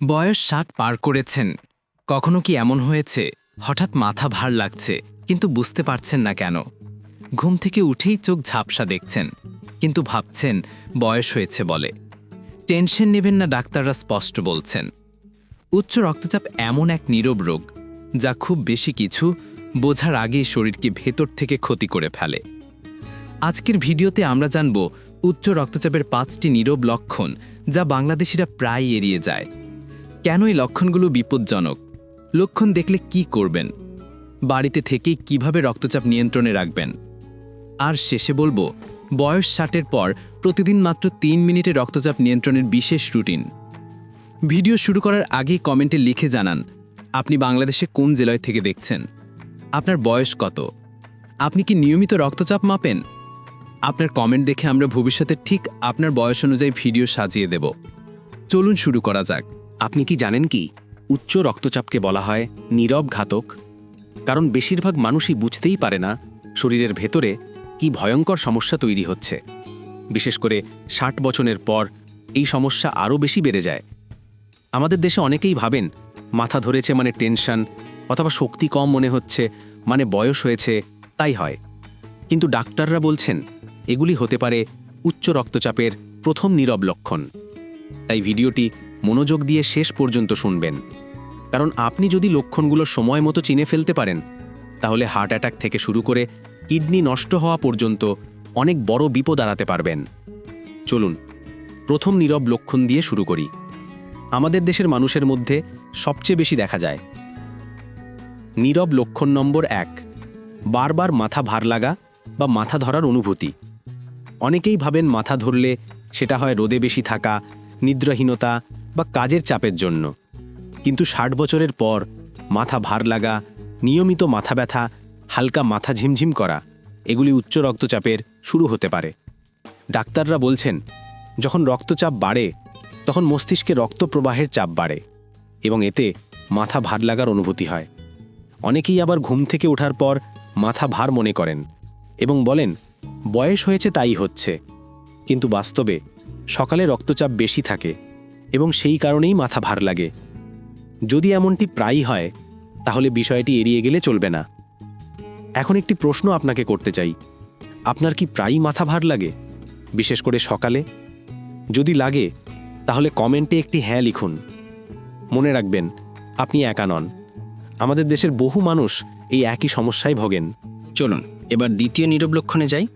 বয়স ষাট পার করেছেন। কখনো কি এমন হয়েছে? হঠাৎ মাথা ভার লাগছে, কিন্তু বুঝতে পারছেন না কেন। ঘুম থেকে উঠেই চোখ ঝাপসা দেখছেন, কিন্তু ভাবছেন বয়স হয়েছে বলে। টেনশন নেবেন না, ডাক্তাররা স্পষ্ট বলছেন। উচ্চ রক্তচাপ এমন এক নীরব রোগ, যা খুব বেশি কিছু বোঝার আগেই শরীরকে ভেতর থেকে ক্ষতি করে ফেলে। আজকের ভিডিওতে আমরা জানব উচ্চ রক্তচাপের পাঁচটি নীরব লক্ষণ, যা বাংলাদেশিরা প্রায় এড়িয়ে যায়। কেন এই লক্ষণগুলো বিপজ্জনক? লক্ষণ দেখলে কি করবেন? বাড়িতে থেকেই কীভাবে রক্তচাপ নিয়ন্ত্রণে রাখবেন? আর শেষে বলব, বয়স ষাটের পর প্রতিদিন মাত্র তিন মিনিটে রক্তচাপ নিয়ন্ত্রণের বিশেষ রুটিন। ভিডিও শুরু করার আগেই কমেন্টে লিখে জানান, আপনি বাংলাদেশে কোন জেলায় থেকে দেখছেন? আপনার বয়স কত? আপনি কি নিয়মিত রক্তচাপ মাপেন? আপনার কমেন্ট দেখে আমরা ভবিষ্যতে ঠিক আপনার বয়স অনুযায়ী ভিডিও সাজিয়ে দেব। চলুন শুরু করা যাক। আপনি কি জানেন কি? উচ্চ রক্তচাপকে বলা হয় নীরব ঘাতক। কারণ বেশিরভাগ মানুষই বুঝতেই পারে না শরীরের ভেতরে কি ভয়ঙ্কর সমস্যা তৈরি হচ্ছে। বিশেষ করে ষাট বছরের পর এই সমস্যা আরও বেশি বেড়ে যায়। আমাদের দেশে অনেকেই ভাবেন, মাথা ধরেছে মানে টেনশন, অথবা শক্তি কম মনে হচ্ছে মানে বয়স হয়েছে, তাই হয়। কিন্তু ডাক্তাররা বলছেন, এগুলি হতে পারে উচ্চ রক্তচাপের প্রথম নীরব লক্ষণ। তাই ভিডিওটি মনোযোগ দিয়ে শেষ পর্যন্ত শুনবেন। কারণ আপনি যদি লক্ষণগুলো সময় মতো চিনে ফেলতে পারেন, তাহলে হার্ট অ্যাটাক থেকে শুরু করে কিডনি নষ্ট হওয়া পর্যন্ত অনেক বড় বিপদ এড়াতে পারবেন। চলুন, প্রথম নীরব লক্ষণ দিয়ে শুরু করি। আমাদের দেশের মানুষের মধ্যে সবচেয়ে বেশি দেখা যায়। নীরব লক্ষণ নম্বর এক, বারবার মাথা ভার লাগা বা মাথা ধরার অনুভূতি। অনেকেই ভাবেন মাথা ধরলে সেটা হয় রোদে বেশি থাকা, নিদ্রাহীনতা বা কাজের চাপের জন্য। কিন্তু ষাট বছরের পর মাথা ভার লাগা, নিয়মিত মাথা ব্যথা, হালকা মাথা ঝিমঝিম করা, এগুলি উচ্চ রক্তচাপের শুরু হতে পারে। ডাক্তাররা বলছেন, যখন রক্তচাপ বাড়ে, তখন মস্তিষ্কে রক্ত প্রবাহের চাপ বাড়ে এবং এতে মাথা ভার লাগার অনুভূতি হয়। অনেকেই আবার ঘুম থেকে ওঠার পর মাথা ভার মনে করেন এবং বলেন, বয়স হয়েছে তাই হচ্ছে। কিন্তু বাস্তবে সকালে রক্তচাপ বেশি থাকে এবং সেই কারণেই মাথা ভার লাগে। যদি এমনটি প্রায়ই হয়, তাহলে বিষয়টি এড়িয়ে গেলে চলবে না। এখন একটি প্রশ্ন আপনাকে করতে চাই। আপনার কি প্রায়ই মাথা ভার লাগে? বিশেষ করে সকালে? যদি লাগে, তাহলে কমেন্টে একটি হ্যাঁ লিখুন। মনে রাখবেন, আপনি একা নন। আমাদের দেশের বহু মানুষ এই একই সমস্যায় ভোগেন। চলুন, এবার দ্বিতীয় নীরব লক্ষণে যাই।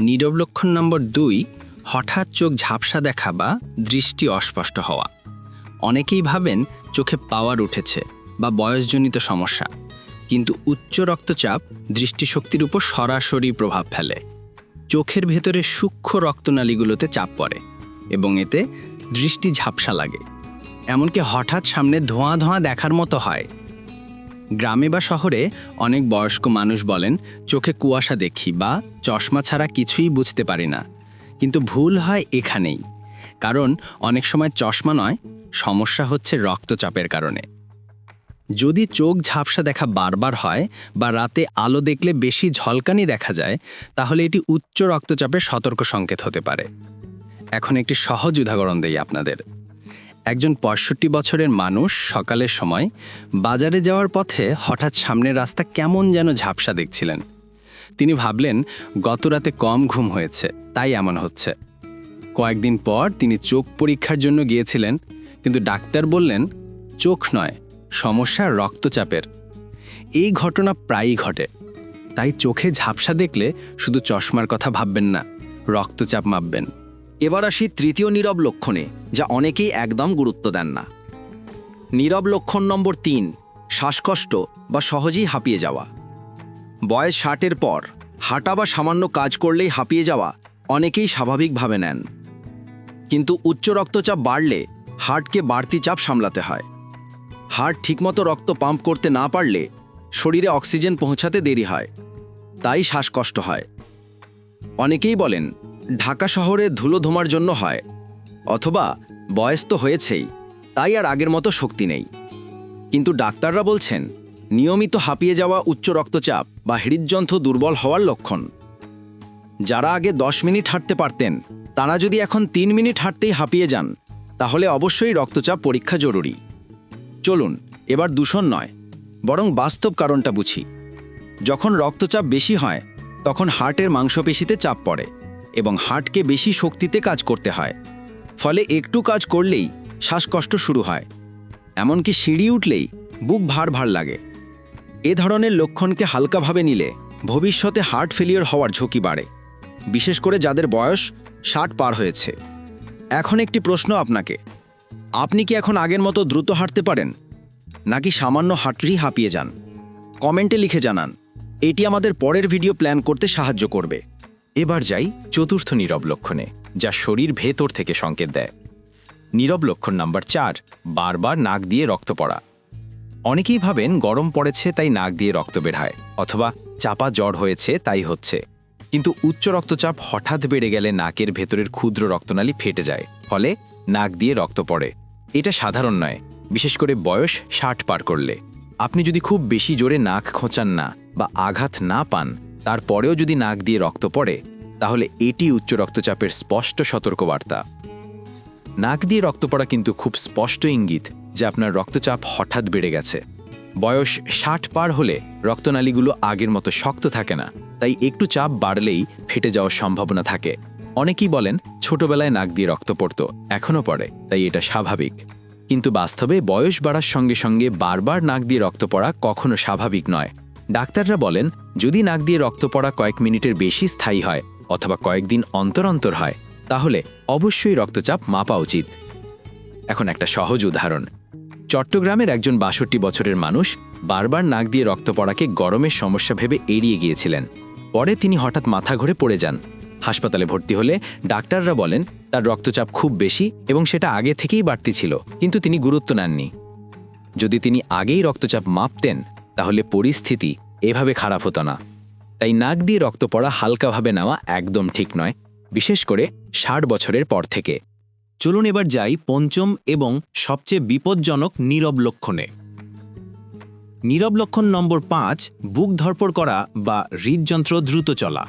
নীরব লক্ষণ নম্বর দুই হঠাৎ চোখ ঝাপসা দেখা বা দৃষ্টি অস্পষ্ট হওয়া। অনেকেই ভাবেন চোখে পাওয়ার উঠেছে বা বয়সজনিত সমস্যা। কিন্তু উচ্চ রক্তচাপ দৃষ্টিশক্তির উপর সরাসরি প্রভাব ফেলে। চোখের ভেতরে সূক্ষ্ম রক্তনালীগুলোতে চাপ পড়ে এবং এতে দৃষ্টি ঝাপসা লাগে। এমনকি হঠাৎ সামনে ধোঁয়া ধোঁয়া দেখার মতো হয়। গ্রামে বা শহরে অনেক বয়স্ক মানুষ বলেন, চোখে কুয়াশা দেখি বা চশমা ছাড়া কিছুই বুঝতে পারি না। কিন্তু ভুল হয় এখানেই। কারণ অনেক সময় চশমা নয়, সমস্যা হচ্ছে রক্তচাপের কারণে। যদি চোখ ঝাপসা দেখা বারবার হয় বা রাতে আলো দেখলে বেশি ঝলকানি দেখা যায়, তাহলে এটি উচ্চ রক্তচাপের সতর্ক সংকেত হতে পারে। এখন একটি সহজ উদাহরণ দেই আপনাদের। একজন পঁয়ষট্টি বছরের মানুষ সকালের সময় বাজারে যাওয়ার পথে হঠাৎ সামনের রাস্তা কেমন যেন ঝাপসা দেখছিলেন। তিনি ভাবলেন, গত রাতে কম ঘুম হয়েছে, তাই এমন হচ্ছে। কয়েকদিন পর তিনি চোখ পরীক্ষার জন্য গিয়েছিলেন, কিন্তু ডাক্তার বললেন, চোখ নয়, সমস্যা রক্তচাপের। এই ঘটনা প্রায়ই ঘটে। তাই চোখে ঝাপসা দেখলে শুধু চশমার কথা ভাববেন না, রক্তচাপ মাপবেন। এবার আসি তৃতীয় নীরব লক্ষণে, যা অনেকেই একদম গুরুত্ব দেন না। নীরব লক্ষণ নম্বর তিন, শ্বাসকষ্ট বা সহজেই হাঁপিয়ে যাওয়া। বয়স ষাটের পর, হাঁটা বা সামান্য কাজ করলেই হাঁপিয়ে যাওয়া অনেকেই স্বাভাবিকভাবে নেন। কিন্তু উচ্চ রক্তচাপ বাড়লে হার্টকে বাড়তি চাপ সামলাতে হয়। হার্ট ঠিকমতো রক্ত পাম্প করতে না পারলে শরীরে অক্সিজেন পৌঁছাতে দেরি হয়, তাই শ্বাসকষ্ট হয়। অনেকেই বলেন, ঢাকা শহরে ধুলো ধোমার জন্য হয়, অথবা বয়স তো হয়েছেই, তাই আর আগের মতো শক্তি নেই। কিন্তু ডাক্তাররা বলছেন নিয়মিত হাঁপিয়ে যাওয়া উচ্চ রক্তচাপ বা হৃদযন্ত্র দুর্বল হওয়ার লক্ষণ। যারা আগে দশ মিনিট হাঁটতে পারতেন, তারা যদি এখন তিন মিনিট হাঁটতেই হাঁপিয়ে যান, তাহলে অবশ্যই রক্তচাপ পরীক্ষা জরুরি। চলুন, এবার দূষণ নয়, বরং বাস্তব কারণটা বুঝি। যখন রক্তচাপ বেশি হয়, তখন হার্টের মাংসপেশিতে চাপ পড়ে এবং হার্টকে বেশি শক্তিতে কাজ করতে হয়। ফলে একটু কাজ করলেই শ্বাসকষ্ট শুরু হয়। এমনকি সিঁড়ি উঠলেই বুক ভার ভার লাগে। এ ধরনের লক্ষণকে হালকাভাবে নিলে ভবিষ্যতে হার্ট ফেলিওর হওয়ার ঝুঁকি বাড়ে, বিশেষ করে যাদের বয়স ষাট পার হয়েছে। এখন একটি প্রশ্ন আপনাকে। আপনি কি এখন আগের মতো দ্রুত হাঁটতে পারেন? নাকি সামান্য হাঁটলেই হাঁপিয়ে যান? কমেন্টে লিখে জানান। এটি আমাদের পরের ভিডিও প্ল্যান করতে সাহায্য করবে। এবার যাই চতুর্থ নীরব লক্ষণে, যা শরীর ভেতর থেকে সংকেত দেয়। নীরব লক্ষণ নাম্বার চার, বারবার নাক দিয়ে রক্ত পড়া। অনেকেই ভাবেন গরম পড়েছে, তাই নাক দিয়ে রক্ত বের হয়, অথবা চাপা জ্বর হয়েছে, তাই হচ্ছে। কিন্তু উচ্চ রক্তচাপ হঠাৎ বেড়ে গেলে নাকের ভেতরের ক্ষুদ্র রক্তনালী ফেটে যায়, ফলে নাক দিয়ে রক্ত পড়ে। এটা সাধারণ নয়, বিশেষ করে বয়স ষাট পার করলে। আপনি যদি খুব বেশি জোরে নাক খোঁচান না বা আঘাত না পান, তারপরেও যদি নাক দিয়ে রক্ত পড়ে, তাহলে এটি উচ্চ রক্তচাপের স্পষ্ট সতর্কবার্তা। নাক দিয়ে রক্ত পড়া কিন্তু খুব স্পষ্ট ইঙ্গিত যে আপনার রক্তচাপ হঠাৎ বেড়ে গেছে। বয়স ষাট পার হলে রক্তনালীগুলো আগের মতো শক্ত থাকে না, তাই একটু চাপ বাড়লেই ফেটে যাওয়ার সম্ভাবনা থাকে। অনেকেই বলেন, ছোটবেলায় নাক দিয়ে রক্ত পড়ত, এখনও পড়ে, তাই এটা স্বাভাবিক। কিন্তু বাস্তবে বয়স বাড়ার সঙ্গে সঙ্গে বারবার নাক দিয়ে রক্ত পড়া কখনো স্বাভাবিক নয়। ডাক্তাররা বলেন, যদি নাক দিয়ে রক্ত পড়া কয়েক মিনিটের বেশি স্থায়ী হয় অথবা কয়েকদিন অন্তর অন্তর হয়, তাহলে অবশ্যই রক্তচাপ মাপা উচিত। এখন একটা সহজ উদাহরণ। চট্টগ্রামের একজন বাষট্টি বছরের মানুষ বারবার নাক দিয়ে রক্ত পড়াকে গরমের সমস্যা ভেবে এড়িয়ে গিয়েছিলেন। পরে তিনি হঠাৎ মাথা ঘুরে পড়ে যান। হাসপাতালে ভর্তি হলে ডাক্তাররা বলেন, তার রক্তচাপ খুব বেশি এবং সেটা আগে থেকেই বাড়তি ছিল, কিন্তু তিনি গুরুত্ব নেননি। যদি তিনি আগেই রক্তচাপ মাপতেন, তাহলে পরিস্থিতি এভাবে খারাপ হতো না। তাই নাক দিয়ে রক্ত পড়া হালকাভাবে নেওয়া একদম ঠিক নয়, বিশেষ করে ষাট বছরের পর থেকে। চলুন এবার যাই পঞ্চম এবং সবচেয়ে বিপজ্জনক নীরব লক্ষণে। নীরব লক্ষণ নম্বর পাঁচ, বুক ধরপড় করা বা হৃদযন্ত্র দ্রুত চলা।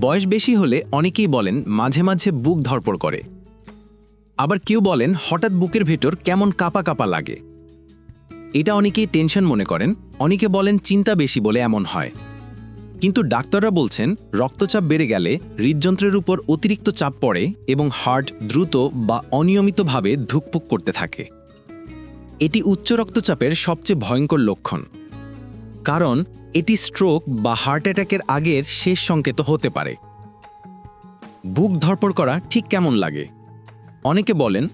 বয়স বেশি হলে অনেকেই বলেন মাঝে মাঝে বুক ধরপড় করে। আবার কেউ বলেন হঠাৎ বুকের ভেতর কেমন কাপা কাপা লাগে। এটা অনেকেই টেনশন মনে করেন, অনেকে বলেন চিন্তা বেশি বলে এমন হয়। কিন্তু ডাক্তাররা বলছেন, রক্তচাপ বেড়ে গেলে হৃদযন্ত্রের উপর অতিরিক্ত চাপ পড়ে এবং হার্ট দ্রুত বা অনিয়মিতভাবে ধুকপুক করতে থাকে। এটি উচ্চ রক্তচাপের সবচেয়ে ভয়ঙ্কর লক্ষণ। কারণ, এটি স্ট্রোক বা হার্ট অ্যাটাকের আগের শেষ সংকেত হতে পারে। বুক ধরপড় করা ঠিক কেমন লাগে? অনেকে বলেন,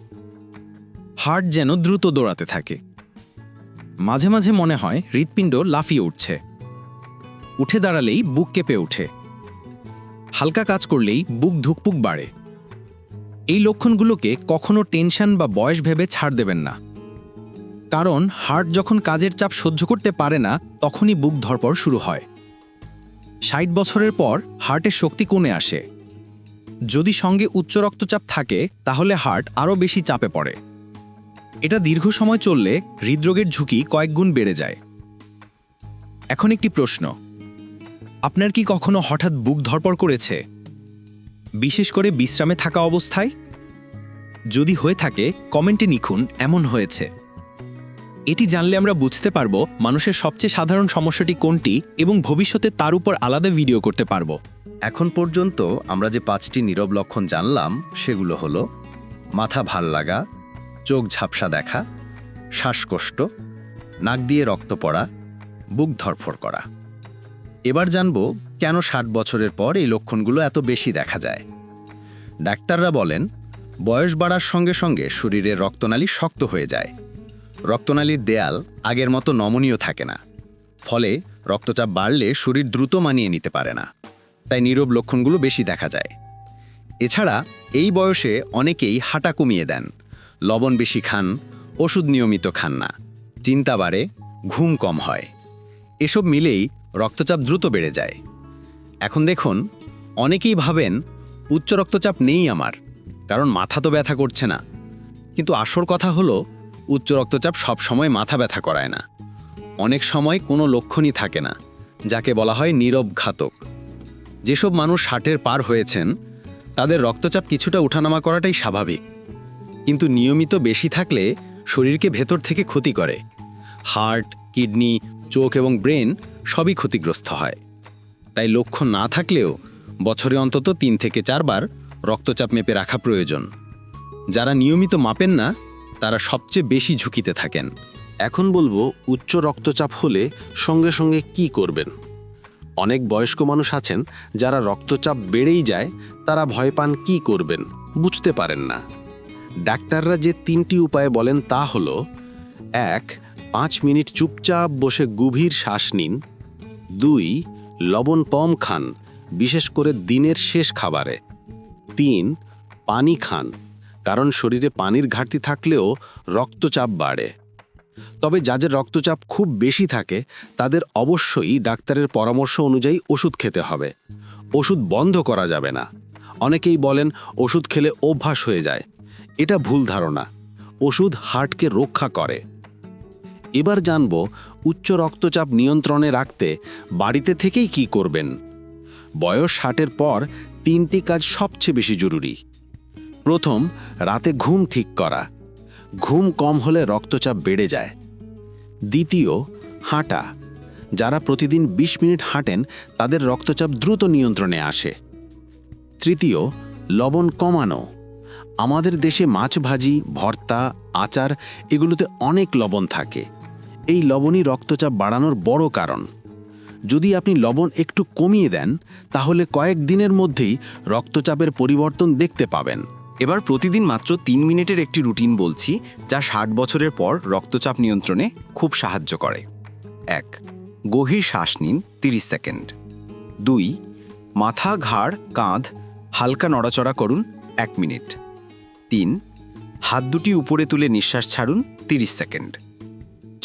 হার্ট যেন দ্রুত দৌড়াতে থাকে। মাঝে মাঝে মনে হয় হৃৎপিণ্ড লাফিয়ে উঠছে। উঠে দাঁড়ালেই বুক কেঁপে ওঠে। হালকা কাজ করলেই বুক ধুকপুক বাড়ে। এই লক্ষণগুলোকে কখনো টেনশন বা বয়স ভেবে ছাড় দেবেন না। কারণ হার্ট যখন কাজের চাপ সহ্য করতে পারে না, তখনই বুক ধরপড় শুরু হয়। ষাট বছরের পর হার্টের শক্তি কমে আসে। যদি সঙ্গে উচ্চ রক্তচাপ থাকে, তাহলে হার্ট আরও বেশি চাপে পড়ে। এটা দীর্ঘ সময় চললে হৃদরোগের ঝুঁকি কয়েক গুণ বেড়ে যায়। এখন একটি প্রশ্ন আপনার কি কখনো হঠাৎ বুক ধরপড় করেছে? বিশেষ করে বিশ্রামে থাকা অবস্থায়? যদি হয়ে থাকে, কমেন্টে লিখুন, এমন হয়েছে। এটি জানলে আমরা বুঝতে পারব, মানুষের সবচেয়ে সাধারণ সমস্যাটি কোনটি এবং ভবিষ্যতে তার উপর আলাদা ভিডিও করতে পারব। এখন পর্যন্ত আমরা যে পাঁচটি নীরব লক্ষণ জানলাম, সেগুলো হলো মাথা ভালো লাগা, চোখ ঝাপসা দেখা, শ্বাসকষ্ট, নাক দিয়ে রক্ত পড়া, বুক ধরফর করা। এবার জানব কেন ষাট বছরের পর এই লক্ষণগুলো এত বেশি দেখা যায়। ডাক্তাররা বলেন, বয়স বাড়ার সঙ্গে সঙ্গে শরীরের রক্তনালী শক্ত হয়ে যায়। রক্তনালীর দেয়াল আগের মতো নমনীয় থাকে না। ফলে রক্তচাপ বাড়লে শরীর দ্রুত মানিয়ে নিতে পারে না। তাই নীরব লক্ষণগুলো বেশি দেখা যায়। এছাড়া এই বয়সে অনেকেই হাঁটা কমিয়ে দেন। লবণ বেশি খান, ওষুধ নিয়মিত খান না। চিন্তা বাড়ে, ঘুম কম হয়। এসব মিলেই রক্তচাপ দ্রুত বেড়ে যায়। এখন দেখুন, অনেকেই ভাবেন উচ্চ রক্তচাপ নেই আমার, কারণ মাথা তো ব্যথা করছে না। কিন্তু আসল কথা হলো, উচ্চ রক্তচাপ সবসময় মাথা ব্যথা করায় না। অনেক সময় কোনো লক্ষণই থাকে না, যাকে বলা হয় নীরব ঘাতক যেসব মানুষ ষাটের পার হয়েছেন, তাদের রক্তচাপ কিছুটা উঠানামা করাটাই স্বাভাবিক। কিন্তু নিয়মিত বেশি থাকলে শরীরকে ভেতর থেকে ক্ষতি করে। হার্ট, কিডনি চোখ এবং ব্রেন সবই ক্ষতিগ্রস্ত হয়। তাই লক্ষ্য না থাকলেও বছরে অন্তত তিন থেকে চারবার রক্তচাপ মেপে রাখা প্রয়োজন। যারা নিয়মিত মাপেন না, তারা সবচেয়ে বেশি ঝুঁকিতে থাকেন। এখন বলব, উচ্চ রক্তচাপ হলে সঙ্গে সঙ্গে কি করবেন? অনেক বয়স্ক মানুষ আছেন, যারা রক্তচাপ বেড়েই যায়, তারা ভয় পান কি করবেন, বুঝতে পারেন না। ডাক্তাররা যে তিনটি উপায় বলেন তা হলো, এক পাঁচ মিনিট চুপচাপ বসে গভীর শ্বাস নিন। দুই, লবণ কম খান, বিশেষ করে দিনের শেষ খাবারে। তিন, পানি খান, কারণ শরীরে পানির ঘাটতি থাকলেও রক্তচাপ বাড়ে। তবে যাদের রক্তচাপ খুব বেশি থাকে, তাদের অবশ্যই ডাক্তারের পরামর্শ অনুযায়ী ওষুধ খেতে হবে। ওষুধ বন্ধ করা যাবে না। অনেকেই বলেন, ওষুধ খেলে অভ্যাস হয়ে যায়। এটা ভুল ধারণা। ওষুধ হার্টকে রক্ষা করে। এবার জানব উচ্চ রক্তচাপ নিয়ন্ত্রণে রাখতে বাড়িতে থেকেই কি করবেন। বয়স ষাটের পর তিনটি কাজ সবচেয়ে বেশি জরুরি। প্রথম, রাতে ঘুম ঠিক করা। ঘুম কম হলে রক্তচাপ বেড়ে যায়। দ্বিতীয়, হাঁটা। যারা প্রতিদিন ২০ মিনিট হাঁটেন, তাদের রক্তচাপ দ্রুত নিয়ন্ত্রণে আসে। তৃতীয়, লবণ কমানো। আমাদের দেশে মাছ ভাজি, ভর্তা, আচার এগুলোতে অনেক লবণ থাকে। এই লবণই রক্তচাপ বাড়ানোর বড় কারণ। যদি আপনি লবণ একটু কমিয়ে দেন, তাহলে কয়েক দিনের মধ্যেই রক্তচাপের পরিবর্তন দেখতে পাবেন। এবার প্রতিদিন মাত্র তিন মিনিটের একটি রুটিন বলছি, যা ষাট বছরের পর রক্তচাপ নিয়ন্ত্রণে খুব সাহায্য করে। এক, গভীর শ্বাস নিন, তিরিশ সেকেন্ড। দুই, মাথা, ঘাড়, কাঁধ হালকা নড়াচড়া করুন এক মিনিট। তিন, হাত দুটি উপরে তুলে নিঃশ্বাস ছাড়ুন, তিরিশ সেকেন্ড।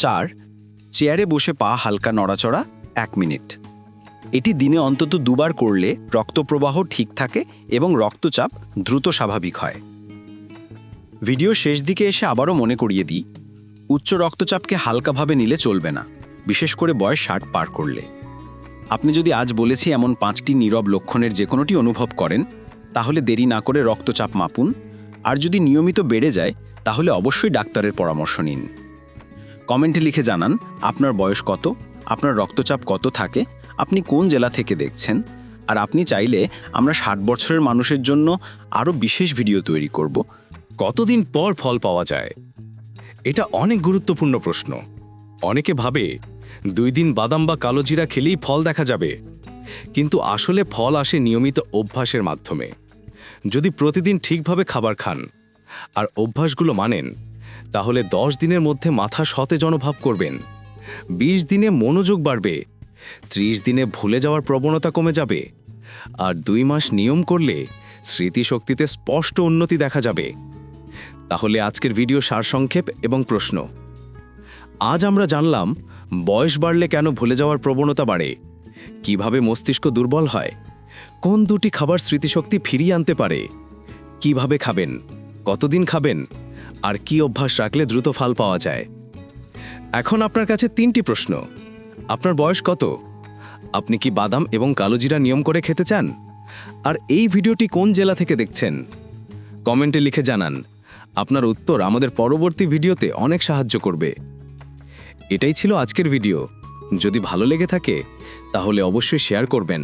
চার, চেয়ারে বসে পা হালকা নড়াচড়া, এক মিনিট। এটি দিনে অন্তত দুবার করলে রক্তপ্রবাহ ঠিক থাকে এবং রক্তচাপ দ্রুত স্বাভাবিক হয়। ভিডিও শেষ দিকে এসে আবারও মনে করিয়ে দিই, উচ্চ রক্তচাপকে হালকাভাবে নিলে চলবে না, বিশেষ করে বয়স ষাট পার করলে। আপনি যদি আজ বলেছি এমন পাঁচটি নীরব লক্ষণের যে কোনোটি অনুভব করেন, তাহলে দেরি না করে রক্তচাপ মাপুন, আর যদি নিয়মিত বেড়ে যায়, তাহলে অবশ্যই ডাক্তারের পরামর্শ নিন। কমেন্টে লিখে জানান, আপনার বয়স কত? আপনার রক্তচাপ কত থাকে? আপনি কোন জেলা থেকে দেখছেন? আর আপনি চাইলে আমরা ষাট বছরের মানুষের জন্য আরও বিশেষ ভিডিও তৈরি করব। কতদিন পর ফল পাওয়া যায়? এটা অনেক গুরুত্বপূর্ণ প্রশ্ন। অনেকে ভাবে, দুই দিন বাদাম বা কালোজিরা খেলেই ফল দেখা যাবে। কিন্তু আসলে ফল আসে নিয়মিত অভ্যাসের মাধ্যমে। যদি প্রতিদিন ঠিকভাবে খাবার খান, আর অভ্যাসগুলো মানেন তাহলে দশ দিনের মধ্যে মাথা সতেজ অনুভব করবেন। বিশ দিনে মনোযোগ বাড়বে। ত্রিশ দিনে ভুলে যাওয়ার প্রবণতা কমে যাবে। আর দুই মাস নিয়ম করলে স্মৃতিশক্তিতে স্পষ্ট উন্নতি দেখা যাবে। তাহলে আজকের ভিডিও সারসংক্ষেপ এবং প্রশ্ন। আজ আমরা জানলাম, বয়স বাড়লে কেন ভুলে যাওয়ার প্রবণতা বাড়ে? কীভাবে মস্তিষ্ক দুর্বল হয়? কোন দুটি খাবার স্মৃতিশক্তি ফিরিয়ে আনতে পারে? কীভাবে খাবেন? কতদিন খাবেন? আর কি অভ্যাস রাখলে দ্রুত ফল পাওয়া যায়? এখন আপনার কাছে তিনটি প্রশ্ন। আপনার বয়স কত? আপনি কি বাদাম এবং কালোজিরা নিয়ম করে খেতে চান? আর এই ভিডিওটি কোন জেলা থেকে দেখছেন? কমেন্টে লিখে জানান। আপনার উত্তর আমাদের পরবর্তী ভিডিওতে অনেক সাহায্য করবে। এটাই ছিল আজকের ভিডিও। যদি ভালো লেগে থাকে, তাহলে অবশ্যই শেয়ার করবেন।